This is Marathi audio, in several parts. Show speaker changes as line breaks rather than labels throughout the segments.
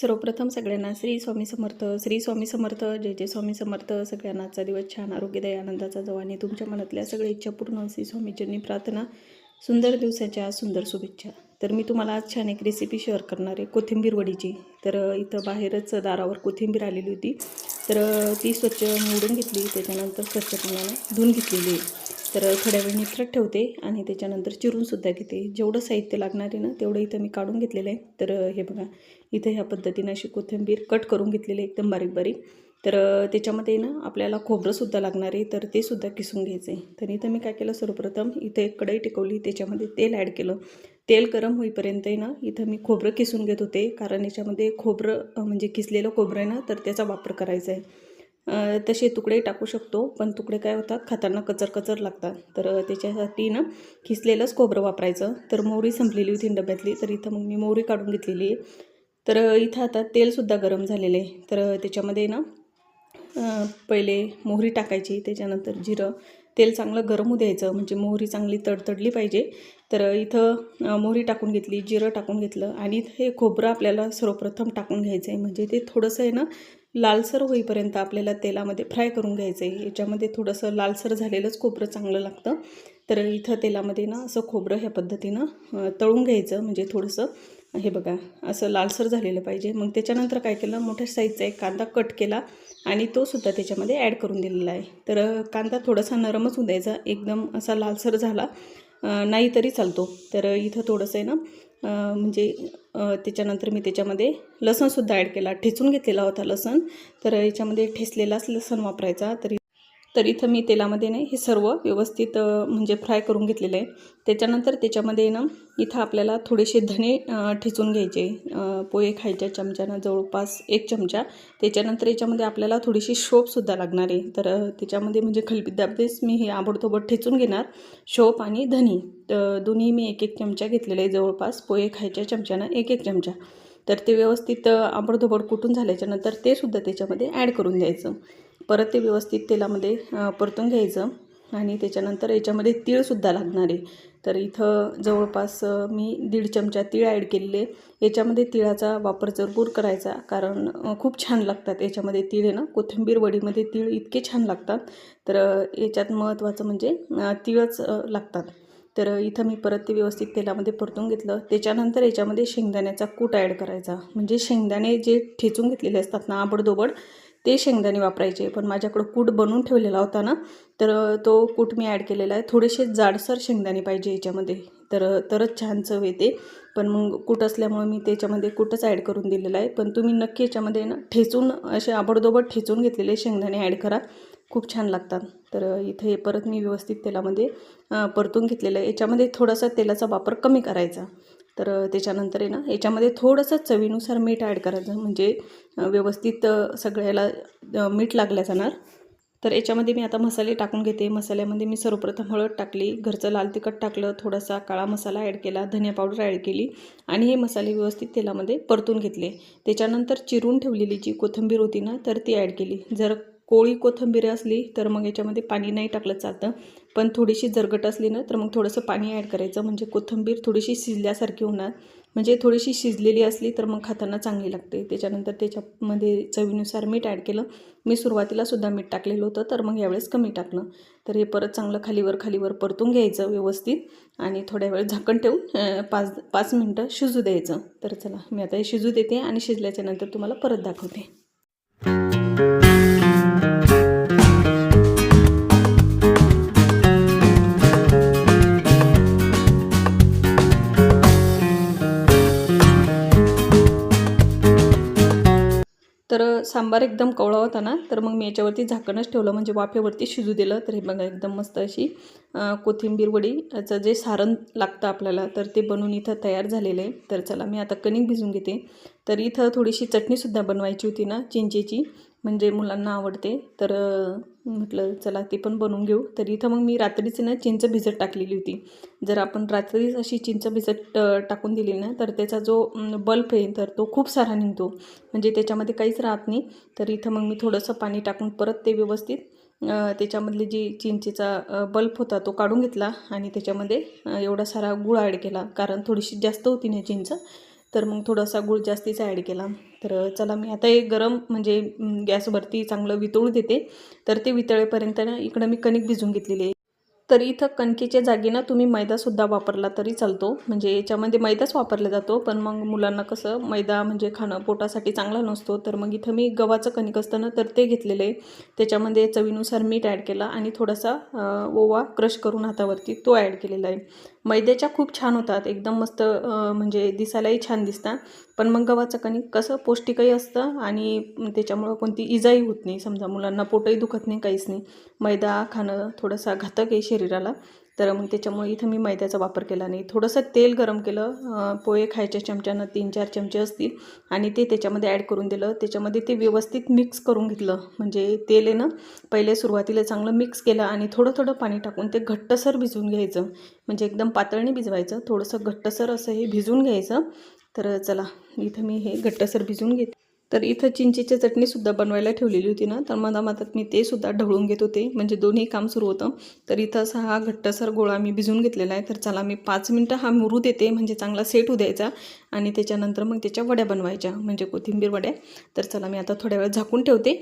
सर्वप्रथम सगळ्यांना श्री स्वामी समर्थ श्री स्वामी समर्थ जय जय स्वामी समर्थ. सगळ्यांना आजचा दिवस छान आरोग्यदायी आनंदाचा जाऊ आणि तुमच्या मनातल्या सगळ्या इच्छा पूर्ण श्री स्वामीजींनी प्रार्थना सुंदर दिवसाच्या सुंदर शुभेच्छा. तर मी तुम्हाला आज छान एक रेसिपी शेअर करणार आहे कोथिंबीर वडीची. तर इथं बाहेरच दारावर कोथिंबीर आलेली होती. तर ती स्वच्छ निवडून घेतली. त्याच्यानंतर स्वच्छ प्रमाणे धुवून घेतलेली आहे. तर थोड्या वेळ निथरत ठेवते आणि त्याच्यानंतर चिरूनसुद्धा घेते. जेवढं साहित्य लागणार आहे ना तेवढं इथं मी काढून घेतलेलं आहे. तर हे बघा इथं ह्या पद्धतीनं अशी कोथिंबीर कट करून घेतलेली एकदम बारीक बारीक. तर त्याच्यामध्ये ना आपल्याला खोबरंसुद्धा लागणार आहे तर ते सुद्धा किसून घ्यायचं आहे. तर इथं मी काय केलं सर्वप्रथम इथं एक कढई टिकवली त्याच्यामध्ये तेल ॲड केलं. तेल गरम होईपर्यंत आहे ना इथं मी खोबरं किसून घेत होते कारण याच्यामध्ये खोबरं म्हणजे किसलेलं खोबरं आहे ना तर त्याचा वापर करायचा आहे. तसे तुकडे टाकू शकतो पण तुकडे काय होतात खाताना कचर कचर लागतात. तर त्याच्यासाठी ना खिसलेलंच खोबरं वापरायचं. तर मोहरी संपलेली होती डब्यातली तर इथं मग मी मोहरी काढून घेतलेली आहे. तर इथं आता तेलसुद्धा गरम झालेलं आहे. तर त्याच्यामध्ये ना पहिले मोहरी टाकायची त्याच्यानंतर जिरं. तेल चांगलं गरम होऊ द्यायचं म्हणजे मोहरी चांगली तडतडली पाहिजे. तर इथं मोहरी टाकून घेतली जिरं टाकून घेतलं. आणि हे खोबरं आपल्याला सर्वप्रथम टाकून घ्यायचं आहे. म्हणजे ते थोडंसं आहे ना लालसर होईपर्यंत आपल्याला तेलामध्ये फ्राय करून घ्यायचं आहे याच्यामध्ये थोडंसं लालसर झालेलंच खोबरं चांगलं लागतं. तर इथं तेलामध्ये ना असं खोबरं ह्या पद्धतीनं तळून घ्यायचं. म्हणजे थोडंसं हे बघा असं लालसर झालेलं पाहिजे. मग त्याच्यानंतर काय केलं मोठ्या साईजचा एक कांदा कट केला आणि तो सुद्धा त्याच्यामध्ये ॲड करून दिलेला आहे. तर कांदा थोडासा नरमच होऊ द्यायचा. एकदम असा लालसर झाला नाही तरी चालतो. तर इथं थोडंसं आहे ना म्हणजे त्याच्यानंतर मी त्याच्यामध्ये लसणसुद्धा ॲड केला. ठेचून घेतलेला होता लसण. तर याच्यामध्ये ठेचलेलाच लसण वापरायचा. तरी तर इथं मी तेलामध्ये नाही हे सर्व व्यवस्थित म्हणजे फ्राय करून घेतलेलं आहे. त्याच्यानंतर त्याच्यामध्ये ना इथं आपल्याला थोडेसे धणे ठेचून घ्यायचे. पोहे खायच्या चमच्यानं जवळपास एक चमचा. त्याच्यानंतर याच्यामध्ये आपल्याला थोडीशी शोपसुद्धा लागणार आहे. तर त्याच्यामध्ये म्हणजे खलबीदाबेस मी हे आबडतोबड ठेचून घेणार. शोप आणि धनी तर दोन्ही मी एक एक चमचा घेतलेले आहे जवळपास. पोहे खायच्या चमच्यानं एक एक चमचा. तर ते व्यवस्थित आबडधोबड कुटून झाल्याच्यानंतर ते सुद्धा त्याच्यामध्ये ॲड करून द्यायचं. परत ते व्यवस्थित तेलामध्ये परतून घ्यायचं. आणि त्याच्यानंतर याच्यामध्ये तीळसुद्धा लागणार आहे. तर इथं जवळपास मी दीड चमचा तीळ ॲड केलेले याच्यामध्ये तिळाचा वापर जरूर करायचा कारण खूप छान लागतात याच्यामध्ये तीळ आहे ना. कोथिंबीर वडीमध्ये तीळ इतके छान लागतात. तर याच्यात महत्त्वाचं म्हणजे तिळच तीळच लागतात. तर इथं मी परत ते व्यवस्थित तेलामध्ये परतून घेतलं. त्याच्यानंतर याच्यामध्ये शेंगदाण्याचा कूट ॲड करायचा. म्हणजे शेंगदाणे जे ठेचून घेतलेले असतात ना आबडदोबड ते शेंगदाणे वापरायचे पण माझ्याकडं कूट बनवून ठेवलेला होता ना तर तो कूट मी ॲड केलेला आहे. थोडेसे जाडसर शेंगदाणे पाहिजे याच्यामध्ये तर तरच छान चव येते. पण मग कूट असल्यामुळे मी त्याच्यामध्ये कूटच ॲड करून दिलेला आहे. पण तुम्ही नक्की याच्यामध्ये ना ठेचून असे आबडदोबड ठेचून घेतलेले शेंगदाणे ॲड करा. खूप छान लागतात. तर इथे परत मी व्यवस्थित तेलामध्ये परतून घेतलेलं आहे. याच्यामध्ये थोडासा तेलाचा वापर कमी करायचा. तर त्याच्यानंतर आहे ना याच्यामध्ये थोडंसं चवीनुसार मीठ ॲड करायचं. म्हणजे व्यवस्थित सगळ्याला मीठ लागल्या जाणार. तर याच्यामध्ये मी आता मसाले टाकून घेते. मसाल्यामध्ये मी सर्वप्रथम हळद टाकली. घरचं लाल तिखट टाकलं. थोडासा काळा मसाला ॲड केला. धनिया पावडर ॲड केली. आणि हे मसाले व्यवस्थित तेलामध्ये परतून घेतले. त्याच्यानंतर चिरून ठेवलेली जी कोथिंबीर होती ना तर ती ॲड केली. जर कोळी कोथिंबीर असली तर मग याच्यामध्ये पाणी नाही टाकलं चालतं पण थोडीशी जरगट असली ना तर मग थोडंसं पाणी ॲड करायचं. म्हणजे कोथिंबीर थोडीशी शिजल्यासारखी होणार. म्हणजे थोडीशी शिजलेली असली तर मग खाताना चांगली लागते. त्याच्यानंतर त्याच्यामध्ये चवीनुसार मीठ ॲड केलं. मी सुरुवातीला सुद्धा मीठ टाकलेलं होतं तर मग यावेळेस कमी टाकलं. तर हे परत चांगलं खालीवर खालीवर परतून घ्यायचं व्यवस्थित. आणि थोड्या वेळ झाकण ठेवून पाच पाच मिनटं शिजू द्यायचं. तर चला मी आता हे शिजू देते आणि शिजल्याच्यानंतर तुम्हाला परत दाखवते. सांबार एकदम कवळा होता ना तर मग मी याच्यावरती झाकणच ठेवलं म्हणजे वाफेवरती शिजू दिलं तर हे बघा एकदम मस्त अशी कोथिंबीर वडीचं जे सारण लागतं आपल्याला तर ते बनवून इथं तयार झालेलं आहे. तर चला मी आता कणिक भिजून घेते. तर इथं थोडीशी चटणीसुद्धा बनवायची होती ना चिंचेची. म्हणजे मुलांना आवडते. तर म्हटलं चला ते पण बनवून घेऊ. तर इथं मग मी रात्रीच ना चिंच भिजत टाकलेली होती. जर आपण रात्रीच अशी चिंच भिजत टाकून दिली ना तर त्याचा जो बल्ब आहे तर तो खूप सारा निघतो. म्हणजे त्याच्यामध्ये काहीच राहत नाही. तर इथं मग मी थोडंसं पाणी टाकून परत ते व्यवस्थित त्याच्यामधली जी चिंचेचा बल्ब होता तो काढून घेतला आणि त्याच्यामध्ये एवढा सारा गुळ ॲड केला. कारण थोडीशी जास्त होती ना चिंच. तर मग थोडासा गूळ जास्तीचा ॲड केला. तर चला मी आता एक गरम म्हणजे गॅसवरती चांगलं वितळू देते. तर ते वितळेपर्यंत ना इकडं मी कणिक भिजून घेतलेली आहे. तर इथं कणकेच्या जागी ना तुम्ही मैदासुद्धा वापरला तरी चालतो. म्हणजे याच्यामध्ये मैदाच वापरला जातो पण मग मुलांना कसं मैदा म्हणजे खाणं पोटासाठी चांगला नसतो. तर मग इथं मी गव्हाचं कणिक असतं ना तर ते घेतलेलं आहे. त्याच्यामध्ये चवीनुसार मीठ ॲड केला आणि थोडासा ओवा क्रश करून हातावरती तो ॲड केलेला आहे. मैद्याच्या खूप छान होतात एकदम मस्त म्हणजे दिसायलाही छान दिसतात. पण मग गव्हाचं कणिक कसं पौष्टिकही असतं आणि त्याच्यामुळं कोणती इजाही होत नाही. समजा मुलांना पोटही दुखत नाही काहीच नाही. मैदा खाणं थोडंसं घातक आहे शरीराला. तर मग त्याच्यामुळे इथं मी मैद्याचा वापर केला नाही थोडंसं तेल गरम केलं. पोहे खायच्या चमच्यानं तीन चार चमचे असतील आणि ते त्याच्यामध्ये ॲड करून दिलं. त्याच्यामध्ये ते व्यवस्थित मिक्स करून घेतलं. म्हणजे तेल आहे ना पहिले सुरुवातीला चांगलं मिक्स केलं आणि थोडं थोडं पाणी टाकून ते घट्टसर भिजवून घ्यायचं. म्हणजे एकदम पातळणी भिजवायचं. थोडंसं घट्टसर असं हे भिजवून घ्यायचं. तर चला इथं मी हे घट्टसर भिजवून घेते. तर इथं चिंचेची चटणीसुद्धा बनवायला ठेवलेली होती ना तर मधा मधात मी ते सुद्धा ढवळून घेत होते. म्हणजे दोन्ही काम सुरू होतं. तर इथं असा हा घट्टसर गोळा मी भिजून घेतलेला आहे. तर चला मी पाच मिनटं हा मुरू देते म्हणजे चांगला सेट होऊ द्यायचा. आणि त्याच्यानंतर मग त्याच्या वड्या बनवायच्या म्हणजे कोथिंबीर वड्या. तर चला मी आता थोड्या वेळ झाकून ठेवते.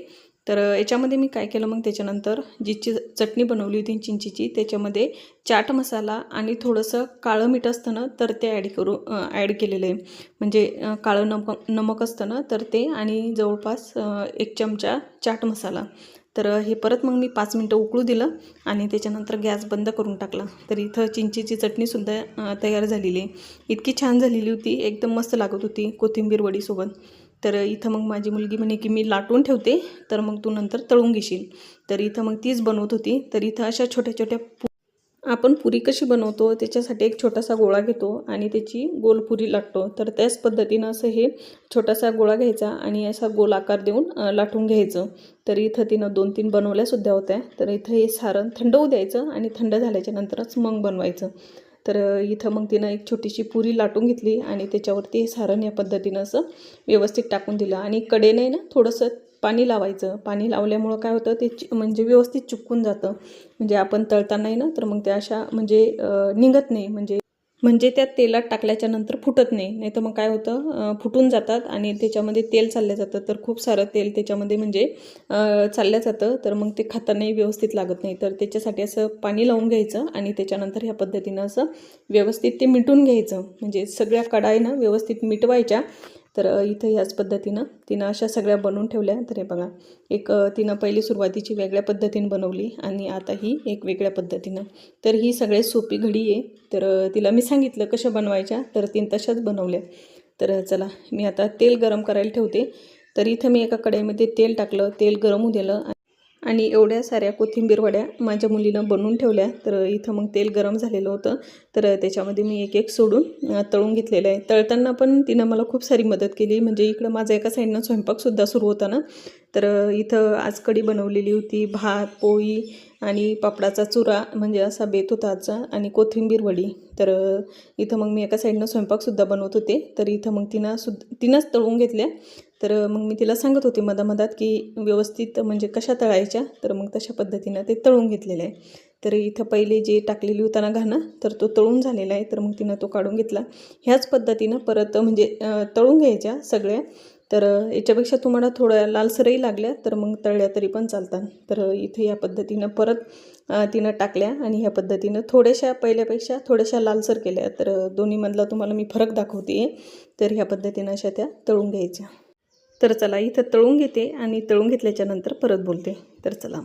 तर याच्यामध्ये मी काय केलं मग त्याच्यानंतर जी ची चटणी बनवली होती चिंचीची त्याच्यामध्ये चाट मसाला आणि थोडंसं काळं मीठ असतं ना तर ते ॲड करू ॲड केलेलं आहे. म्हणजे काळं नमक नमक असतं ना तर ते आणि जवळपास एक चमचा चाट मसाला. तर हे परत मग मी पाच मिनटं उकळू दिलं आणि त्याच्यानंतर गॅस बंद करून टाकला. तर इथं चिंचेची चटणीसुद्धा तयार झालेली आहे. इतकी छान झालेली होती एकदम मस्त लागत होती कोथिंबीर वडीसोबत. तर इथं मग माझी मुलगी म्हणे की मी लाटून ठेवते तर मग तू नंतर तळून घेशील. तर इथं मग तीच बनवत होती. तर इथं अशा छोट्या छोट्या आपण पुरी कशी बनवतो त्याच्यासाठी एक छोटासा गोळा घेतो आणि त्याची गोल पुरी लाटतो. तर त्याच पद्धतीनं असं हे छोटासा गोळा घ्यायचा आणि असा गोल आकार देऊन लाटून घ्यायचं. तर इथं तिनं दोन तीन बनवल्यासुद्धा होत्या. तर इथं हे सारण थंड होऊ द्यायचं आणि थंड झाल्याच्या नंतरच मग बनवायचं. तर इथं मग तिनं एक छोटीशी पुरी लाटून घेतली आणि त्याच्यावरती हे सारण या पद्धतीनं असं व्यवस्थित टाकून दिलं. आणि कडेने ना थोडंसं पाणी लावायचं. पाणी लावल्यामुळं काय होतं ते चि- म्हणजे व्यवस्थित चिपकून जातं. म्हणजे आपण तळतानाही ना तर मग त्या अशा म्हणजे निघत नाही. म्हणजे म्हणजे त्या तेलात टाकल्याच्या नंतर फुटत नाही. नाही तर मग काय होतं? फुटून जातात आणि त्याच्यामध्ये तेल चाललं जातं. तर खूप सारं तेल त्याच्यामध्ये म्हणजे चाललं जातं. तर मग ते खातानाही व्यवस्थित लागत नाही. तर त्याच्यासाठी असं पाणी लावून घ्यायचं आणि त्याच्यानंतर ह्या पद्धतीनं असं व्यवस्थित ते मिटून घ्यायचं. म्हणजे सगळ्या कढाईनं व्यवस्थित मिटवायच्या. तर इथं ह्याच पद्धतीनं तिनं अशा सगळ्या बनवून ठेवल्या. तर हे बघा एक तिनं पहिली सुरुवातीची वेगळ्या पद्धतीनं बनवली आणि आता ही एक वेगळ्या पद्धतीनं. तर ही सगळ्यात सोपी घडी आहे. तर तिला मी सांगितलं कशा बनवायच्या तर तीन तशाच बनवल्या. तर चला मी आता तेल गरम करायला ठेवते. तर इथं मी एका कढईमध्ये तेल टाकलं तेल गरम होऊ दिलं आणि एवढ्या साऱ्या कोथिंबीर वड्या माझ्या मुलीनं बनवून ठेवल्या. तर इथं मग तेल गरम झालेलं होतं. तर त्याच्यामध्ये मी एक एक सोडून तळून घेतलेलं आहे. तळताना पण तिनं मला खूप सारी मदत केली. म्हणजे इकडं माझा एका साईडनं स्वयंपाकसुद्धा सुरू होता ना. तर इथं आज कढी बनवलेली होती. भात पोळी आणि पापडाचा चुरा म्हणजे असा बेत होता आजचा आणि कोथिंबीर वडी. तर इथं मग मी एका साईडनं स्वयंपाकसुद्धा बनवत होते. तर इथं मग तिनं सुद्धा तिनंच तळून घेतल्या. तर मग मी तिला सांगत होते मधामधात की व्यवस्थित म्हणजे कशा तळायच्या? तर मग तशा पद्धतीनं ते तळून घेतलेलं आहे. तर इथं पहिले जे टाकलेली होता ना घाणं तर तो तळून झालेला आहे. तर मग तिनं तो काढून घेतला. ह्याच पद्धतीनं परत म्हणजे तळून घ्यायच्या सगळ्या. तर याच्यापेक्षा तुम्हाला थोड्या लालसरही लागल्या तर मग तळल्या तरी पण चालतात. तर इथे या पद्धतीनं परत तिनं टाकल्या आणि ह्या पद्धतीनं थोड्याशा पहिल्यापेक्षा थोड्याशा लालसर केल्या. तर दोन्हीमधला तुम्हाला मी फरक दाखवते तर ह्या पद्धतीनं अशा त्या तळून घ्यायच्या. तर चला इथं तळून घेते आणि तळून घेतल्याच्या नंतर परत बोलते. तर चला.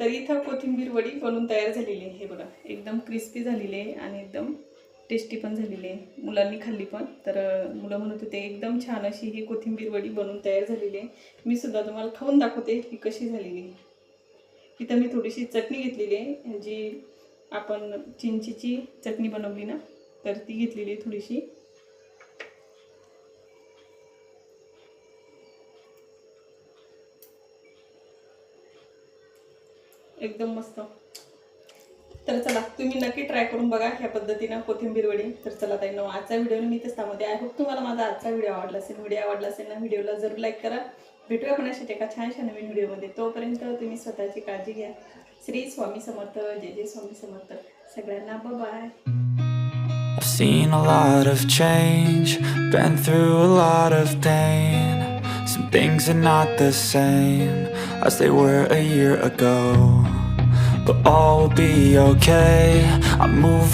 तर इथं कोथिंबीर वडी बनवून तयार झालेली आहे. हे बघा एकदम क्रिस्पी झालेली आहे आणि एकदम टेस्टी पण झालेली आहे. मुलांनी खाल्ली पण. तर मुलं म्हणत होते एकदम छान अशी ही कोथिंबीर वडी बनवून तयार झालेली आहे. मी सुद्धा तुम्हाला खाऊन दाखवते की कशी झालेली आहे. इथं मी थोडीशी चटणी घेतलेली आहे. जी आपण चिंचीची चटणी बनवली ना तर ती घेतलेली आहे थोडीशी. एकदम मस्त. तर चला तुम्ही नक्की ट्राय करून बघा ह्या पद्धतीनं कोथिंबीर वडी. तर चला ताई नो आजचा व्हिडिओ मी तेच त्यामध्ये आय होप तुम्हाला माझा आजचा व्हिडिओ आवडला असेल. व्हिडिओ आवडला असेल ना व्हिडिओला जरूर लाईक करा. भेटूया आपण अशा एका छानशा नवीन व्हिडिओमध्ये तोपर्यंत तुम्ही स्वतःची काळजी घ्या. श्री स्वामी समर्थ. जय जय स्वामी समर्थ. सगळ्यांना bye
I've seen a lot of change, been through a lot of pain. Some things are not the same. As they were a year ago. But all will be okay. I move